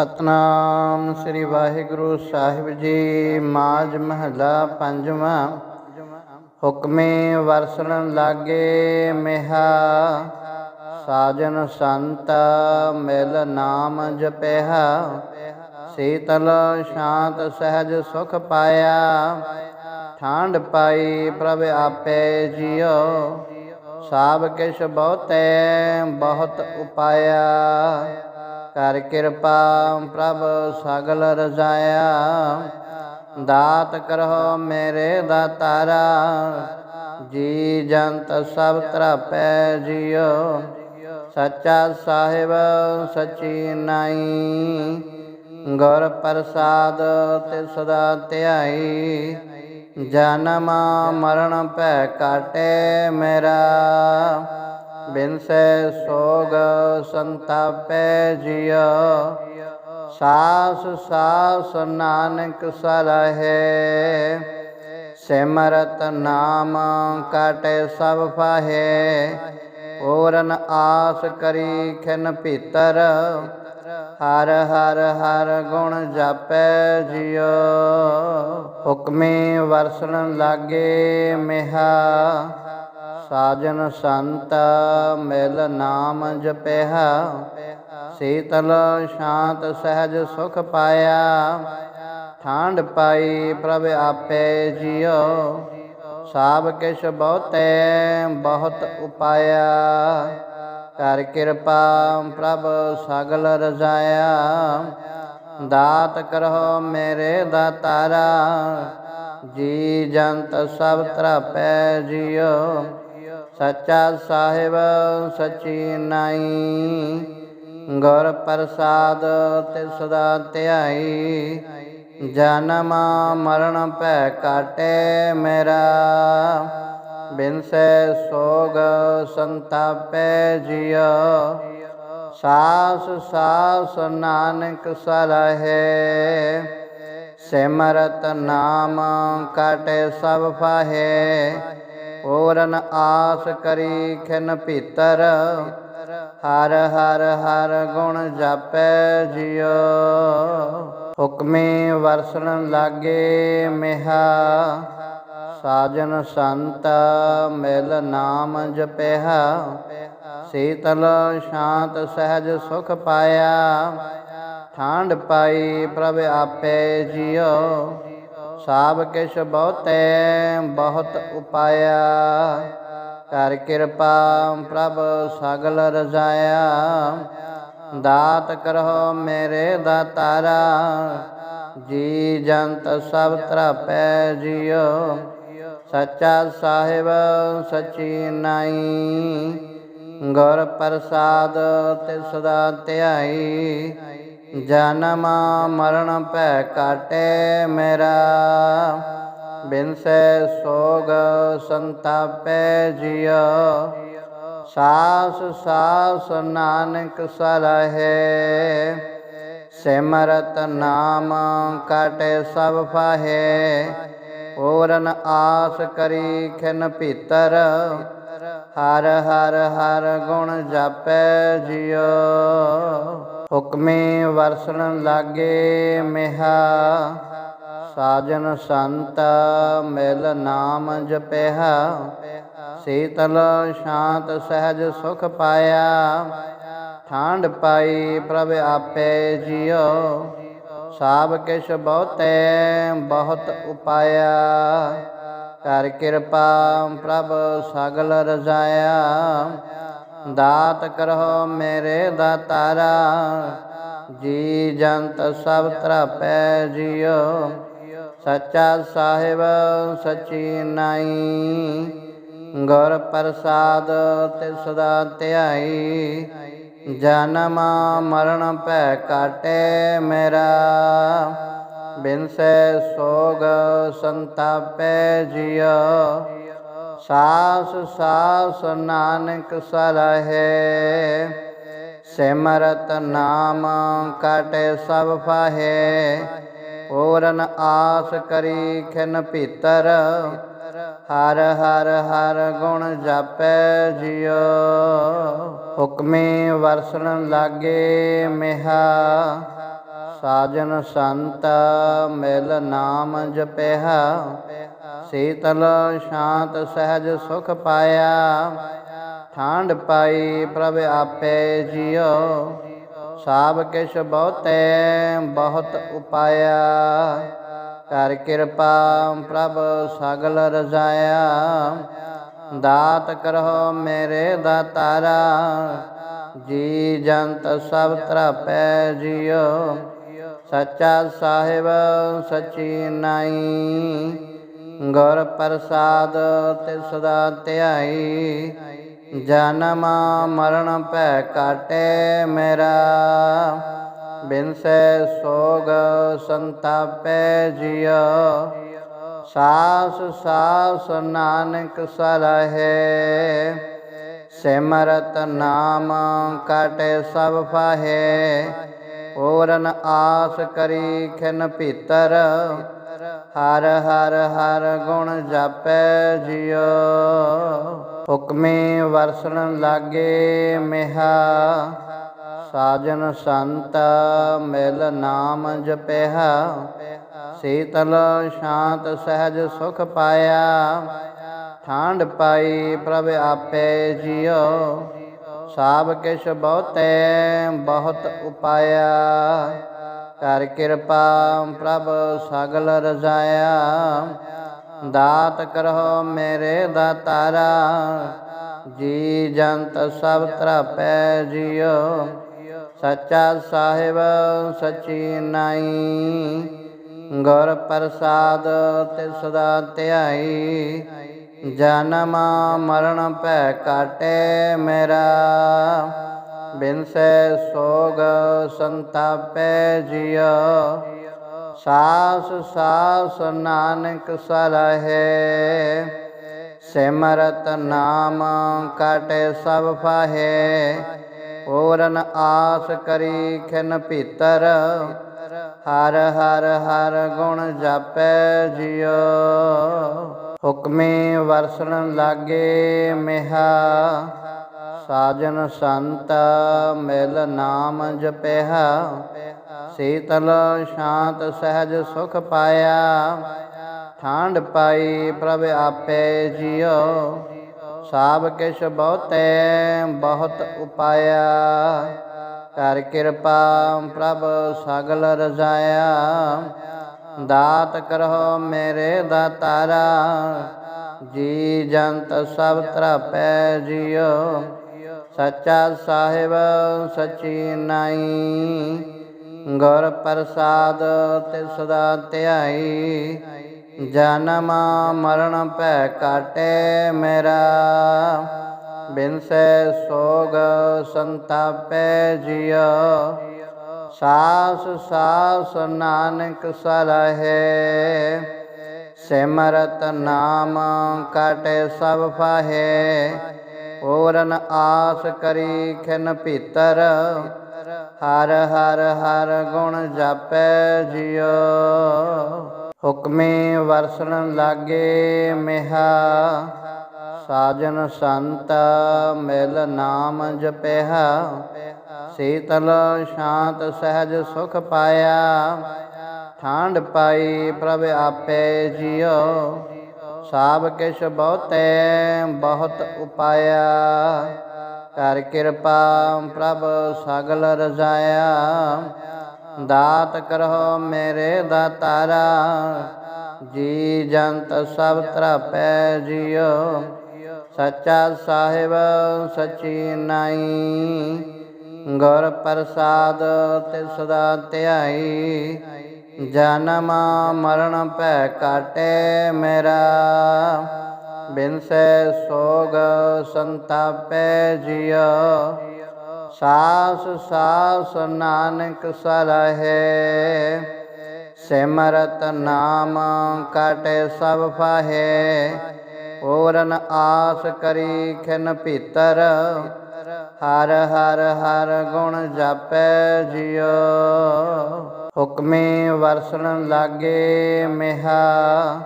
ਸਤਨਾਮ ਸ੍ਰੀ ਵਾਹਿਗੁਰੂ ਸਾਹਿਬ ਜੀ ਮਾਜ ਮਹਲਾ ਪੰਜਵਾਂ। ਹੁਕਮੇ ਵਰਸਣ ਲਾਗੇ ਮਿਹਾ। ਸਾਜਨ ਸੰਤ ਮਿਲ ਨਾਮ ਜਪਿਆ। ਸੀਤਲ ਸ਼ਾਂਤ ਸਹਿਜ ਸੁਖ ਪਾਇਆ। ਠਾਂਡ ਪਾਈ ਪ੍ਰਭ ਆਪੇ ਜਿਉ ਸਾਬ ਕਿਛ ਬਹੁਤੈ ਬਹੁਤ ਉਪਾਇਆ। ਕਰ ਕਿਰਪਾ ਪ੍ਰਭ ਸਗਲ ਰਜ਼ਾਇਆ। ਦਾਤ ਕਰੋ ਮੇਰੇ ਦਾਤਾਰਾ। ਜੀ ਜੰਤ ਸਭ ਤਰਾਪੈ ਜਿਉ। ਸੱਚਾ ਸਾਹਿਬ ਸਚੀ ਨਾਈ। ਗੁਰ ਪ੍ਰਸਾਦ ਤੇ ਸਦਾ ਧਿਆਈ। ਜਨਮ ਮਰਨ ਭੈ ਕਾਟੇ ਮੇਰਾ। ਬਿਨਸੈ ਸੋਗ ਸੰਤਾਪੈ ਜਿਉ, ਸਾਸ ਸਾਸ ਨਾਨਕ ਸਲਹੇ ਸਿਮਰਤ ਨਾਮ ਕਾਟੇ ਸਭ ਫਾਹੇ, ਪੂਰਨ ਆਸ ਕਰੀ ਖਿਨ ਭੀਤਰ। ਹਰ ਹਰ ਹਰ ਗੁਣ ਜਾਪੈ ਜਿਉ, ਹੁਕਮੇ ਵਰਸਣ ਲਾਗੇ ਮਿਹਾ। ਸਾਜਨ ਸੰਤ ਮਿਲ ਨਾਮ ਜਪਿਆ, ਸੀਤਲ ਸ਼ਾਂਤ ਸਹਿਜ ਸੁਖ ਪਾਇਆ। ਠਾਂਡ ਪਾਈ ਪ੍ਰਭ ਆਪੇ ਜਿਉ ਸਾਬ ਕਿਛ ਬਹੁਤੇ ਬਹੁਤ ਉਪਾਇਆ। ਕਰ ਕਿਰਪਾ ਪ੍ਰਭ ਸਗਲ ਰਜ਼ਾਇਆ, ਦਾਤ ਕਰੋ ਮੇਰੇ ਦਾਤਾਰਾ। ਜੀ ਜੰਤ ਸਭ ਤਰਾਪੈ ਜਿਉ ਸੱਚਾ ਸਾਹਿਬ ਸਚੀ ਨਾਈ। ਗੁਰ ਪ੍ਰਸਾਦ ਤੇ ਸਦਾ ਧਿਆਈ। ਜਨਮ ਮਰਨ ਭੈ ਕਾਟੇ ਮੇਰਾ। ਬਿਨਸੈ ਸੋਗ ਸੰਤਾਪੈ ਜਿਉ। ਸਾਸ ਸਾਸ ਨਾਨਕ ਸਲਹੇ। ਸਿਮਰਤ ਨਾਮ ਕਾਟੇ ਸਭ ਫਾਹੇ। ਪੂਰਨ ਆਸ ਕਰੀ ਖਿਨ ਭੀਤਰ। ਹਰ ਹਰ ਹਰ ਗੁਣ ਜਾਪੈ ਜਿਉ। ਹੁਕਮੇ ਵਰਸਣ ਲਾਗੇ ਮਿਹਾ। ਸਾਜਨ ਸੰਤ ਮਿਲ ਨਾਮ ਜਪਿਆ। ਸੀਤਲ ਸ਼ਾਂਤ ਸਹਿਜ ਸੁਖ ਪਾਇਆ। ਠਾਂਡ ਪਾਈ ਪ੍ਰਭ ਆਪੇ ਜਿਉ। ਸਾਬ ਕਿਛ ਬਹੁਤੈ ਬਹੁਤ ਉਪਾਇਆ। ਕਰ ਕਿਰਪਾ ਪ੍ਰਭ ਸਗਲ ਰਜ਼ਾਇਆ। ਦਾਤ ਕਰੋ ਮੇਰੇ ਦਾਤਾਰਾ। ਜੀ ਜੰਤ ਸਭ ਤਰਾਪੈ ਜਿਉ। ਸੱਚਾ ਸਾਹਿਬ ਸਚੀ ਨਾਈ। ਗੁਰ ਪ੍ਰਸਾਦ ਤੇ ਸਦਾ ਧਿਆਈ। ਜਨਮ ਮਰਨ ਭੈ ਕਾਟੇ ਮੇਰਾ ਬਿਨਸੈ ਸੋਗ ਸੰਤਾਪੈ ਜਿਉ। ਸਾਸ ਸਾਸ ਨਾਨਕ ਸਲਹੇ ਸਿਮਰਤ ਨਾਮ ਕਾਟੇ ਸਭ ਫਾਹੇ। ਪੂਰਨ ਆਸ ਕਰੀ ਖਿਨ ਭੀਤਰ, ਹਰ ਹਰ ਹਰ ਗੁਣ ਜਾਪੈ ਜਿਉ। ਹੁਕਮੇ ਵਰਸਣ ਲਾਗੇ ਮਿਹਾ, ਸਾਜਨ ਸੰਤ ਮਿਲ ਨਾਮ ਜਪਿਆ, ਸੀਤਲ ਸ਼ਾਂਤ ਸਹਿਜ ਸੁਖ ਪਾਇਆ ਠਾਂਡ ਪਾਈ ਪ੍ਰਭ ਆਪੇ ਜਿਉ ਸਾਬ ਕਿਛ ਬਹੁਤੇ ਬਹੁਤ ਉਪਾਇਆ ਕਰ ਕਿਰਪਾ ਪ੍ਰਭ ਸਗਲ ਰਜ਼ਾਇਆ ਦਾਤ ਕਰੋ ਮੇਰੇ ਦਾਤਾਰਾ, ਜੀ ਜੰਤ ਸਭ ਤਰਾਪੈ ਜਿਉ। ਸੱਚਾ ਸਾਹਿਬ, ਸਚੀ ਨਾਈ, ਗੁਰ ਪ੍ਰਸਾਦ ਤੇ ਸਦਾ ਧਿਆਈ। ਜਨਮ ਮਰਨ ਭੈ ਕਾਟੇ ਮੇਰਾ, ਬਿਨਸੈ ਸੋਗ ਸੰਤਾਪੈ ਜਿਉ। ਸਾਸ ਸਾਸ ਨਾਨਕ ਸਲਹੇ ਸਿਮਰਤ ਨਾਮ ਕਾਟੇ ਸਭ ਫਾਹੇ। ਪੂਰਨ ਆਸ ਕਰੀ ਖਿਨ ਭੀਤਰ। ਹਰ ਹਰ ਹਰ ਗੁਣ ਜਾਪੈ ਜਿਉ। ਹੁਕਮੇ ਵਰਸਣ ਲਾਗੇ ਮਿਹਾ। ਸਾਜਨ ਸੰਤ ਮਿਲ ਨਾਮ ਜਪਿਆ ਸੀਤਲ ਸ਼ਾਂਤ ਸਹਿਜ ਸੁਖ ਪਾਇਆ। ਠਾਂਡ ਪਾਈ ਪ੍ਰਭ ਆਪੇ ਜਿਉ ਸਾਬ ਕਿਛ ਬਹੁਤੇ ਬਹੁਤ ਉਪਾਇਆ। ਕਰ ਕਿਰਪਾ ਪ੍ਰਭ ਸਗਲ ਰਜਾਇਆ। ਦਾਤ ਕਰੋ ਮੇਰੇ ਦਾਤਾਰਾ। ਜੀ ਜੰਤ ਸਭ ਤਰਾਪੈ ਜਿਉ ਸੱਚਾ ਸਾਹਿਬ ਸਚੀ ਨਾਈ। ਗੁਰ ਪ੍ਰਸਾਦ ਤੇ ਸਦਾ ਧਿਆਈ। ਜਨਮ ਮਰਨ ਭੈ ਕਾਟੇ ਮੇਰਾ। ਬਿਨਸੈ ਸੋਗ ਸੰਤਾਪੈ ਜਿਉ। ਸਾਸ ਸਾਸ ਨਾਨਕ ਸਲਹੇ। ਸਿਮਰਤ ਨਾਮ ਕਾਟੇ ਸਭ ਫਾਹੇ। ਪੂਰਨ ਆਸ ਕਰੀ ਖਿਨ ਭੀਤਰ। ਹਰ ਹਰ ਹਰ ਗੁਣ ਜਾਪੈ ਜਿਉ, ਹੁਕਮੇ ਵਰਸਣ ਲਾਗੇ ਮਿਹਾ। ਸਾਜਨ ਸੰਤ ਮਿਲ ਨਾਮ ਜਪਿਆ, ਸੀਤਲ ਸ਼ਾਂਤ ਸਹਿਜ ਸੁਖ ਪਾਇਆ। ਠਾਂਡ ਪਾਈ ਪ੍ਰਭ ਆਪੇ ਜਿਉ, ਸਾਬ ਕਿਛ ਬਹੁਤੇ ਬਹੁਤ ਉਪਾਇਆ। ਕਰ ਕਿਰਪਾ ਪ੍ਰਭ ਸਗਲ ਰਜਾਇਆ। ਦਾਤ ਕਰੋ ਮੇਰੇ ਦਾਤਾਰਾ। ਜੀ ਜੰਤ ਸਭ ਤਰਾਪੈ ਜਿਉ। ਸੱਚਾ ਸਾਹਿਬ ਸਚੀ ਨਾਈ। ਗੁਰ ਪ੍ਰਸਾਦ ਤੇ ਸਦਾ ਧਿਆਈ। ਜਨਮ ਮਰਨ ਭੈ ਕਾਟੇ ਮੇਰਾ। ਬਿਨਸੈ ਸੋਗ ਸੰਤਾਪੈ ਜਿਉ, ਸਾਸ ਸਾਸ ਨਾਨਕ ਸਲਹੇ ਸਿਮਰਤ ਨਾਮ ਕਾਟੇ ਸਭ ਫਾਹੇ, ਪੂਰਨ ਆਸ ਕਰੀ ਖਿਨ ਭੀਤਰ। ਹਰ ਹਰ ਹਰ ਗੁਣ ਜਾਪੈ ਜਿਉ, ਹੁਕਮੇ ਵਰਸਣ ਲਾਗੇ ਮਿਹਾ। ਸਾਜਨ ਸੰਤ ਮਿਲ ਨਾਮ ਜਪਿਆ, ਸੀਤਲ ਸ਼ਾਂਤ ਸਹਿਜ ਸੁਖ ਪਾਇਆ। ਠਾਂਡ ਪਾਈ ਪ੍ਰਭ ਆਪੇ ਜਿਉ ਸਾਬ ਕਿਛ ਬਹੁਤੇ ਬਹੁਤ ਉਪਾਇਆ। ਕਰ ਕਿਰਪਾ ਪ੍ਰਭ ਸਗਲ ਰਜਾਇਆ, ਦਾਤ ਕਰੋ ਮੇਰੇ ਦਾਤਾਰਾ। ਜੀ ਜੰਤ ਸਭ ਤਰਾਪੈ ਜਿਉ ਸੱਚਾ ਸਾਹਿਬ ਸਚੀ ਨਾਈ। ਗੁਰ ਪ੍ਰਸਾਦ ਤੇ ਸਦਾ ਧਿਆਈ। ਜਨਮ ਮਰਨ ਭੈ ਕਾਟੇ ਮੇਰਾ। ਬਿਨਸੈ ਸੋਗ ਸੰਤਾਪੈ ਜਿਉ। ਸਾਸ ਸਾਸ ਨਾਨਕ ਸਲਹੇ। ਸਿਮਰਤ ਨਾਮ ਕਾਟੇ ਸਭ ਫਾਹੇ। ਪੂਰਨ ਆਸ ਕਰੀ ਖਿਨ ਭੀਤਰ, ਹਰ ਹਰ ਹਰ ਗੁਣ ਜਾਪੈ ਜਿਉ। ਹੁਕਮੇ ਵਰਸਣ ਲਾਗੇ ਮਿਹਾ, ਸਾਜਨ ਸੰਤ ਮਿਲ ਨਾਮ ਜਪਿਆ। ਸੀਤਲ ਸ਼ਾਂਤ ਸਹਿਜ ਸੁਖ ਪਾਇਆ ਠਾਂਡ ਪਾਈ ਪ੍ਰਭ ਆਪੇ ਜਿਉ। ਸਾਬ ਕਿਛ ਬਹੁਤੇ ਬਹੁਤ ਉਪਾਇਆ। ਕਰ ਕਿਰਪਾ ਪ੍ਰਭ ਸਗਲ ਰਜਾਇਆ। ਦਾਤ ਕਰੋ ਮੇਰੇ ਦਾਤਾਰਾ। ਜੀ ਜੰਤ ਸਭ ਤਰਾਪੈ ਜਿਉ। ਸੱਚਾ ਸਾਹਿਬ ਸਚੀ ਨਾਈ। ਗੁਰ ਪ੍ਰਸਾਦ ਤੇ ਸਦਾ ਧਿਆਈ। ਜਨਮ ਮਰਨ ਭੈ ਕਾਟੇ ਮੇਰਾ ਬਿਨਸੈ ਸੋਗ ਸੰਤਾਪੈ ਜਿਉ। ਸਾਸ ਸਾਸ ਨਾਨਕ ਸਲਹੇ ਸਿਮਰਤ ਨਾਮ ਕਾਟੇ ਸਭ ਫਾਹੇ। ਪੂਰਨ ਆਸ ਕਰੀ ਖਿਨ ਭੀਤਰ, ਹਰ ਹਰ ਹਰ ਗੁਣ ਜਾਪੈ ਜਿਉ। ਹੁਕਮੇ ਵਰਸਣ ਲਾਗੇ ਮਿਹਾ,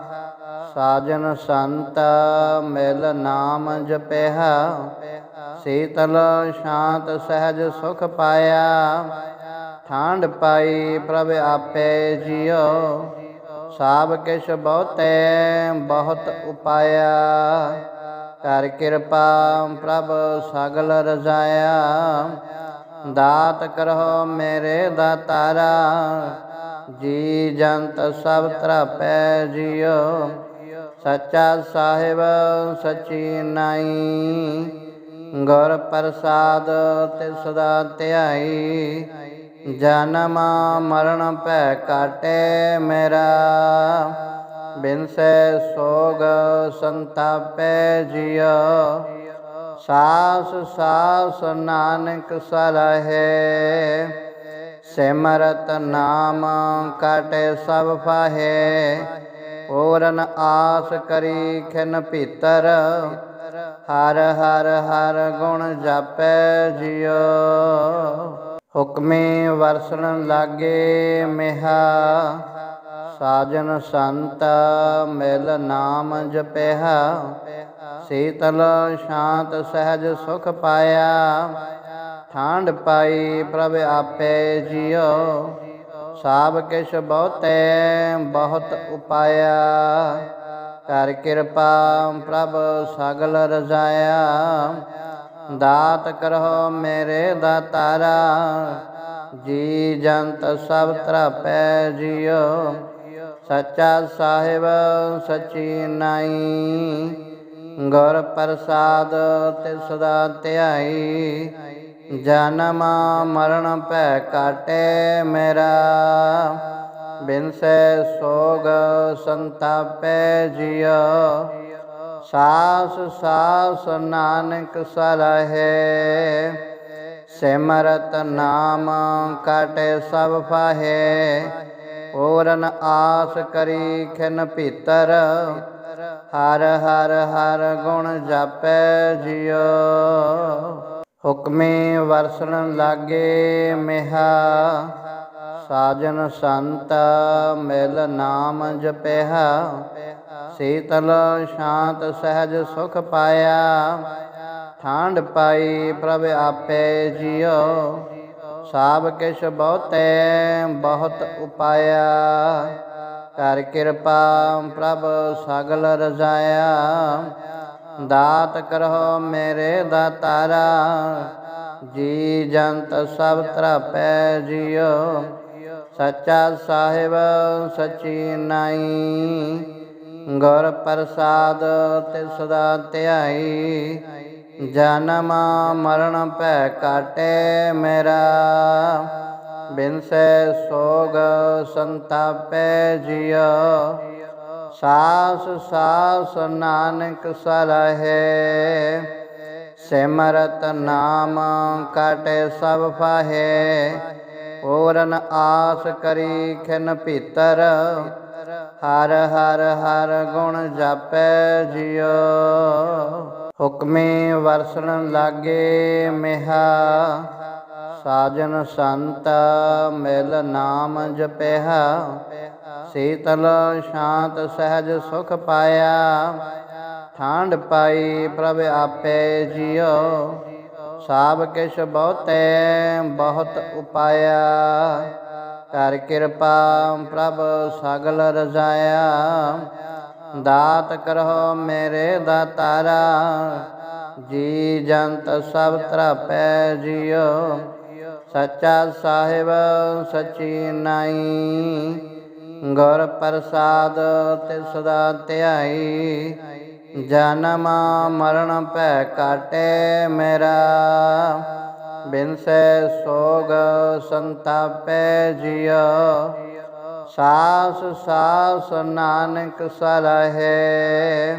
ਸਾਜਨ ਸੰਤ ਮਿਲ ਨਾਮ ਜਪਿਆ ਸੀਤਲ ਸ਼ਾਂਤ ਸਹਿਜ ਸੁਖ ਪਾਇਆ ਠਾਂਡ ਪਾਈ ਪ੍ਰਭ ਆਪੇ ਜਿਉ ਸਾਬ ਕਿਛ ਬਹੁਤੇ ਬਹੁਤ ਉਪਾਇਆ ਕਰ ਕਿਰਪਾ ਪ੍ਰਭ ਸਗਲ ਰਜਾਇਆ ਦਾਤ ਕਰਹੁ ਮੇਰੇ ਦਾਤਾਰਾ, ਜੀ ਜੰਤ ਸਭ ਤਰਾਪੈ ਜਿਉ। ਸੱਚਾ ਸਾਹਿਬ, ਸਚੀ ਨਾਈ। ਗੁਰ ਪ੍ਰਸਾਦ ਤੇ ਸਦਾ ਧਿਆਈ। ਜਨਮ ਮਰਨ ਭੈ ਕਾਟੇ ਮੇਰਾ। ਬਿਨਸੈ ਸੋਗ ਸੰਤਾਪੈ ਜਿਉ। ਸਾਸ ਸਾਸ ਨਾਨਕ ਸਲਹੇ ਸਿਮਰਤ ਨਾਮ ਕਾਟੇ ਸਭ ਫਾਹੇ, ਪੂਰਨ ਆਸ ਕਰੀ ਖਿਨ ਭੀਤਰ, ਹਰ ਹਰ ਹਰ ਗੁਣ ਜਾਪੈ ਜਿਉ। ਹੁਕਮੇ ਵਰਸਣ ਲਾਗੇ ਮਿਹਾ, ਸਾਜਨ ਸੰਤ ਮਿਲ ਨਾਮ ਜਪਿਆ ਸੀਤਲ ਸ਼ਾਂਤ ਸਹਿਜ ਸੁਖ ਪਾਇਆ। ਠਾਂਡ ਪਾਈ ਪ੍ਰਭ ਆਪੇ ਜਿਉ ਸਾਬ ਕਿਛ ਬਹੁਤੇ ਬਹੁਤ ਉਪਾਇਆ। ਕਰ ਕਿਰਪਾ ਪ੍ਰਭ ਸਗਲ ਰਜਾਇਆ। ਦਾਤ ਕਰਹੁ ਮੇਰੇ ਦਾਤਾਰਾ। ਜੀ ਜੰਤ ਸਭ ਤਰਾਪੈ ਜਿਉ ਸੱਚਾ ਸਾਹਿਬ ਸਚੀ ਨਾਈ। ਗੁਰ ਪ੍ਰਸਾਦ ਤੇ ਸਦਾ ਧਿਆਈ। ਜਨਮ ਮਰਨ ਭੈ ਕਾਟੇ ਮੇਰਾ। ਬਿਨਸੈ ਸੋਗ ਸੰਤਾਪੈ ਜਿਉ। ਸਾਸ ਸਾਸ ਨਾਨਕ ਸਲਹੇ ਸਿਮਰਤ ਨਾਮ ਕਾਟੇ ਸਭ ਫਾਹੇ। ਪੂਰਨ ਆਸ ਕਰੀ ਖਿਨ ਭੀਤਰ। ਹਰ ਹਰ ਹਰ ਗੁਣ ਜਾਪੈ ਜਿਉ। ਹੁਕਮੇ ਵਰਸਣ ਲਾਗੇ ਮਿਹਾ। ਸਾਜਨ ਸੰਤ ਮਿਲ ਨਾਮ ਜਪਿਆ। ਸੀਤਲ ਸ਼ਾਂਤ ਸਹਿਜ ਸੁਖ ਪਾਇਆ। ਠਾਂਡ ਪਾਈ ਪ੍ਰਭ ਆਪੇ ਜਿਉ। ਸਾਬ ਕਿਛ ਬਹੁਤੇ ਬਹੁਤ ਉਪਾਇਆ। ਕਰ ਕਿਰਪਾ ਪ੍ਰਭ ਸਗਲ ਰਜਾਇਆ। ਦਾਤ ਕਰੋ ਮੇਰੇ ਦਾਤਾਰਾ। ਜੀ ਜੰਤ ਸਭ ਤਰਾਪੈ ਜਿਉ। ਸੱਚਾ ਸਾਹਿਬ ਸਚੀ ਨਾਈ। ਗੁਰ ਪ੍ਰਸਾਦ ਤੇ ਸਦਾ ਧਿਆਈ। ਜਨਮ ਮਰਨ ਭੈ ਕਾਟੇ ਮੇਰਾ। ਬਿਨਸੈ ਸੋਗ ਸੰਤਾਪੈ ਜਿਉ ਸਾਸ ਸਾਸ ਨਾਨਕ ਸਲਹੇ ਸਿਮਰਤ ਨਾਮ ਕਾਟੇ ਸਭ ਫਾਹੇ ਪੂਰਨ ਆਸ ਕਰੀ ਖਿਨ ਭੀਤਰ ਹਰ ਹਰ ਹਰ ਗੁਣ ਜਾਪੈ ਜਿਉ ਹੁਕਮੇ ਵਰਸਣ ਲਾਗੇ ਮਿਹਾ ਸਾਜਨ ਸੰਤ ਮਿਲ ਨਾਮ ਜਪਿਆ, ਸੀਤਲ ਸ਼ਾਂਤ ਸਹਿਜ ਸੁਖ ਪਾਇਆ। ਠਾਂਡ ਪਾਈ ਪ੍ਰਭ ਆਪੇ ਜਿਉ ਸਾਬ ਕਿਛ ਬਹੁਤੇ ਬਹੁਤ ਉਪਾਇਆ। ਕਰ ਕਿਰਪਾ ਪ੍ਰਭ ਸਗਲ ਰਜਾਇਆ, ਦਾਤ ਕਰਹੁ ਮੇਰੇ ਦਾਤਾਰਾ। ਜੀ ਜੰਤ ਸਭ ਤਰਾਪੈ ਜਿਉ ਸੱਚਾ ਸਾਹਿਬ ਸਚੀ ਨਾਈ। ਗੁਰ ਪ੍ਰਸਾਦ ਤੇ ਸਦਾ ਧਿਆਈ। ਜਨਮ ਮਰਨ ਭੈ ਕਾਟੇ ਮੇਰਾ। ਬਿਨਸੈ ਸੋਗ ਸੰਤਾਪੈ ਜਿਉ। ਸਾਸ ਸਾਸ ਨਾਨਕ ਸਲਹੇ।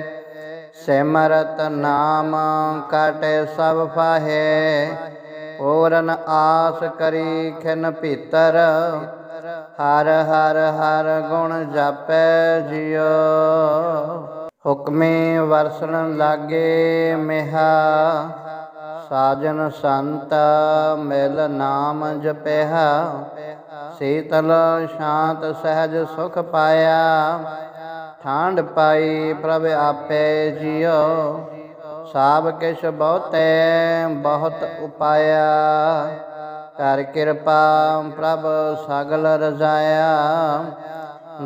ਸਿਮਰਤ ਨਾਮ ਕਾਟੇ ਸਭ ਫਾਹੇ। ਔਰਨ ਆਸ ਕਰੀ ਖਿਨ ਭੀਤਰ, ਹਰ ਹਰ ਹਰ ਗੁਣ ਜਾਪੈ ਜਿਉ। ਹੁਕਮੇ ਵਰਸਣ ਲਾਗੇ ਮਿਹਾ, ਸਾਜਨ ਸੰਤ ਮਿਲ ਨਾਮ ਜਪਿਆ ਸੀਤਲ ਸ਼ਾਂਤ ਸਹਿਜ ਸੁਖ ਪਾਇਆ ਠਾਂਡ ਪਾਈ ਪ੍ਰਭ ਆਪੇ ਜਿਉ। ਸਾਬ ਕਿਛ ਬਹੁਤੈ ਬਹੁਤ ਉਪਾਇਆ। ਕਰ ਕਿਰਪਾ ਪ੍ਰਭ ਸਗਲ ਰਜਾਇਆ।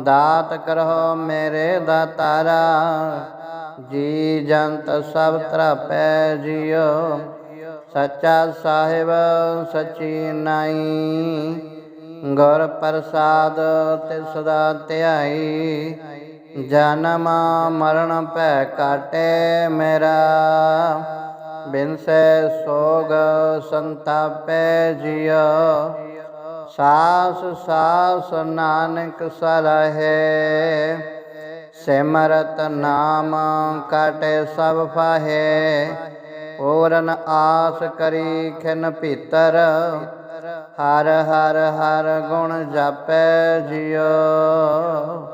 ਦਾਤ ਕਰੋ ਮੇਰੇ ਦਾਤਾਰਾ। ਜੀ ਜੰਤ ਸਭ ਤਰਾਪੈ ਜਿਉ। ਸੱਚਾ ਸਾਹਿਬ ਸਚੀ ਨਾਈ। ਗੁਰ ਪ੍ਰਸਾਦ ਤਿਸ ਦਾ ਧਿਆਈ। ਜਨਮ ਮਰਨ ਭੈ ਕਾਟੇ ਮੇਰਾ, ਬਿਨਸੈ ਸੋਗ ਸੰਤਾਪੈ ਜਿਉ। ਸਾਸ ਸਾਸ ਨਾਨਕ ਸਲਹੇ ਸਿਮਰਤ ਨਾਮ ਕਾਟੇ ਸਭ ਫਾਹੇ। ਪੂਰਨ ਆਸ ਕਰੀ ਖਿਨ ਭੀਤਰ, ਹਰ ਹਰ ਹਰ ਗੁਣ ਜਾਪੈ ਜਿਉ।